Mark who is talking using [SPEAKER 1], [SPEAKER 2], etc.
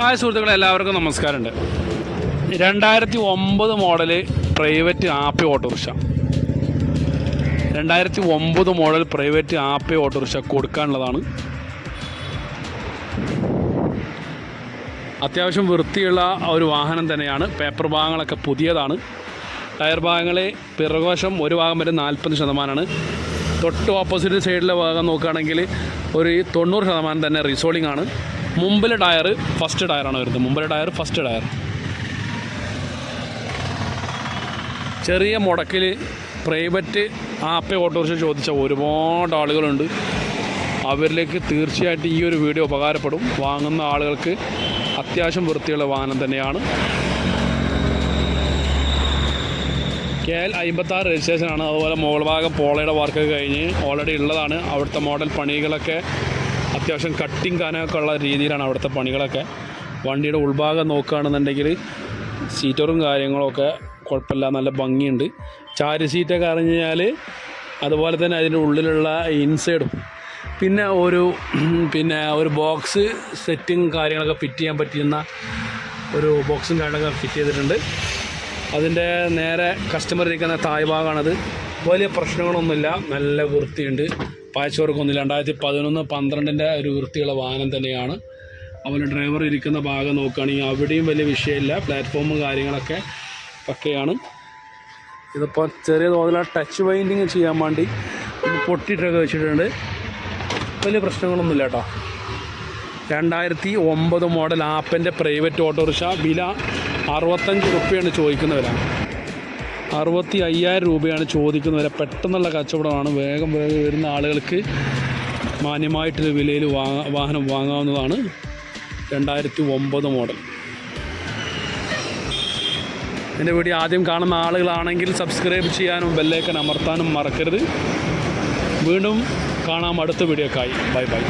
[SPEAKER 1] Hi സുഹൃത്തുക്കളെ എല്ലാവർക്കും നമസ്കാരമുണ്ട്. രണ്ടായിരത്തി ഒമ്പത് മോഡൽ പ്രൈവറ്റ് ആപ്പി ഓട്ടോറിക്ഷ. രണ്ടായിരത്തി ഒമ്പത് model private Ape auto rickshaw കൊടുക്കാനുള്ളതാണ്. അത്യാവശ്യം വൃത്തിയുള്ള ഒരു വാഹനം തന്നെയാണ്. പേപ്പർ ഭാഗങ്ങളൊക്കെ പുതിയതാണ്. ടയർ ഭാഗങ്ങളെ പിറകുവശം ഒരു ഭാഗം വരെ നാൽപ്പത് ശതമാനമാണ്. തൊട്ട് ഓപ്പോസിറ്റ് സൈഡിലെ ഭാഗം നോക്കുകയാണെങ്കിൽ ഒരു തൊണ്ണൂറ് ശതമാനം തന്നെ റീസോളിംഗ് ആണ്. മുമ്പിലെ ടയർ ഫസ്റ്റ് ടയറാണ് വരുന്നത്. മുമ്പിലെ ടയർ ഫസ്റ്റ് ടയർ. ചെറിയ മുടക്കിൽ പ്രൈവറ്റ് ആപ്പ് ഓട്ടോറിക്ഷ ചോദിച്ച ഒരുപാട് ആളുകളുണ്ട്. അവരിലേക്ക് തീർച്ചയായിട്ടും ഈ ഒരു വീഡിയോ ഉപകാരപ്പെടും. വാങ്ങുന്ന ആളുകൾക്ക് അത്യാവശ്യം വൃത്തിയുള്ള വാഹനം തന്നെയാണ്. കെ എൽ അമ്പത്താറ് രജിസ്ട്രേഷനാണ്. അതുപോലെ മുകൾ ഭാഗം പോളയുടെ വർക്ക് കഴിഞ്ഞ് ഓൾറെഡി ഉള്ളതാണ്. അവിടുത്തെ മോഡൽ പണികളൊക്കെ അത്യാവശ്യം കട്ടിങ് കാനൊക്കെ ഉള്ള രീതിയിലാണ് അവിടുത്തെ പണികളൊക്കെ. വണ്ടിയുടെ ഉൾഭാഗം നോക്കുകയാണെന്നുണ്ടെങ്കിൽ സീറ്ററും കാര്യങ്ങളൊക്കെ കുഴപ്പമില്ല നല്ല ഭംഗിയുണ്ട്. ചാരി സീറ്റൊക്കെ അറിഞ്ഞു കഴിഞ്ഞാൽ അതുപോലെ തന്നെ അതിന്റെ ഉള്ളിലുള്ള ഇൻസൈഡും പിന്നെ ഒരു പിന്നെ ഒരു ബോക്സ് സെറ്റിങ് കാര്യങ്ങളൊക്കെ ഫിറ്റ് ചെയ്യാൻ പറ്റുന്ന ഒരു ബോക്സും കാര്യങ്ങളൊക്കെ ഫിറ്റ് ചെയ്തിട്ടുണ്ട്. അതിന്റെ നേരെ കസ്റ്റമർ ഇരിക്കുന്ന തായ് ഭാഗമാണത്. വലിയ പ്രശ്നങ്ങളൊന്നുമില്ല. നല്ല വൃത്തിയുണ്ട്. പാച്ച് വർക്കൊന്നുമില്ല രണ്ടായിരത്തി പതിനൊന്ന് പന്ത്രണ്ടിന്റെ ഒരു വൃത്തിയുള്ള വാഹനം തന്നെയാണ്. അതുപോലെ ഡ്രൈവർ ഇരിക്കുന്ന ഭാഗം നോക്കുകയാണെങ്കിൽ അവിടെയും വലിയ വിഷയമില്ല. പ്ലാറ്റ്ഫോമും കാര്യങ്ങളൊക്കെ പക്കയാണ്. ഇതിപ്പോൾ ചെറിയ തോതിൽ ടച്ച് വൈൻഡിങ് ചെയ്യാൻ വേണ്ടി പൊട്ടിയിട്ടൊക്കെ വെച്ചിട്ടുണ്ട്. വലിയ പ്രശ്നങ്ങളൊന്നുമില്ല കേട്ടോ. രണ്ടായിരത്തി ഒമ്പത് മോഡൽ ആപ്പന്റെ പ്രൈവറ്റ് ഓട്ടോറിക്ഷ വില അറുപത്തഞ്ച് റുപ്യയാണ് ചോദിക്കുന്ന വില അറുപത്തി അയ്യായിരം രൂപയാണ് ചോദിക്കുന്നത് വരെ പെട്ടെന്നുള്ള കച്ചവടമാണ്. വേഗം വേഗം വരുന്ന ആളുകൾക്ക് മാന്യമായിട്ടൊരു വിലയിൽ വാങ്ങ വാഹനം വാങ്ങാവുന്നതാണ് രണ്ടായിരത്തി ഒമ്പത് മോഡൽ. എന്റെ വീഡിയോ ആദ്യം കാണുന്ന ആളുകളാണെങ്കിൽ സബ്സ്ക്രൈബ് ചെയ്യാനും ബെല്ലേക്കൻ അമർത്താനും മറക്കരുത്. വീണ്ടും കാണാം അടുത്ത വീഡിയോക്കായി. Bye bye.